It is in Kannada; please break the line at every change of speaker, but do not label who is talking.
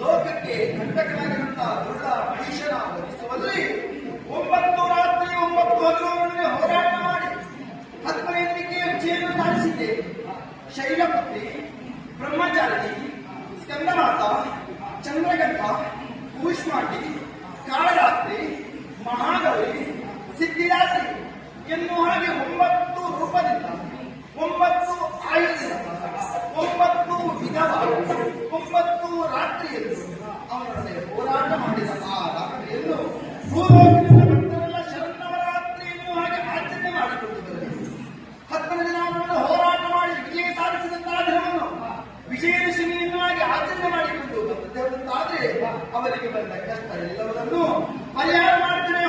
ಲೋಕಕ್ಕೆ ಕಂಟಕನಾಗಿರುವಂತಹ ದೊಡ್ಡ ಮನುಷ್ಯನ ವಧಿಸುವಲ್ಲಿ ಒಂಬತ್ತು ರಾತ್ರಿ ಒಂಬತ್ತು ಹಗಲುಗಳೊಡನೆ ಹೋರಾಟ ಮಾಡಿ ಹತ್ತನೆಯೊಂದಿಗೆ ವಿಜಯನ್ನು ಸಾಧಿಸಿದ್ದೆ ಶೈಲಪತಿ ಬ್ರಹ್ಮಚಾರಿಣಿ, ಸ್ಕಂದನಾಥ, ಚಂದ್ರಗಂಧ ಕೂಷ್ಮಾಂಡಿ ಕಾಳರಾತ್ರಿ, ಮಹಾಗೌರಿ, ಸಿದ್ಧಿರಾತ್ರಿ ಎನ್ನುವ ಹಾಗೆ ಒಂಬತ್ತು ರೂಪದಿಂದ, ಒಂಬತ್ತು ಆಯುಧದಿಂದ ಒಂಬತ್ತು ವಿಧವಾಗಿ ಒಂಬತ್ತು ರಾತ್ರಿಯಲ್ಲಿ ಅವರೊಡನೆ ಹೋರಾಟ ಮಾಡಿದ ಆ ರಾತ್ರಿಯನ್ನು ಎನ್ನುವ ಹಾಗೆ ಆಚರಣೆ ಮಾಡಿಕೊಂಡು ಬರಬೇಕು ಹತ್ತನೇ ದಿನ ಅವರನ್ನು ಹೋರಾಟ ಮಾಡಿ ವಿಜಯ ಸಾಧಿಸಿದಂತಹ ದಿನವನ್ನು ವಿಜಯದಶಮಿ ಎನ್ನುವಾಗಿ ಆಚರಣೆ ಮಾಡಿಕೊಂಡು ಬಂದಿದ್ದೇವಂತಾದ್ರೆ ಅವರಿಗೆ ಬಂದ ಕಷ್ಟ ಎಲ್ಲವನ್ನೂ ಪರಿಹಾರ ಮಾಡ್ತೇನೆ.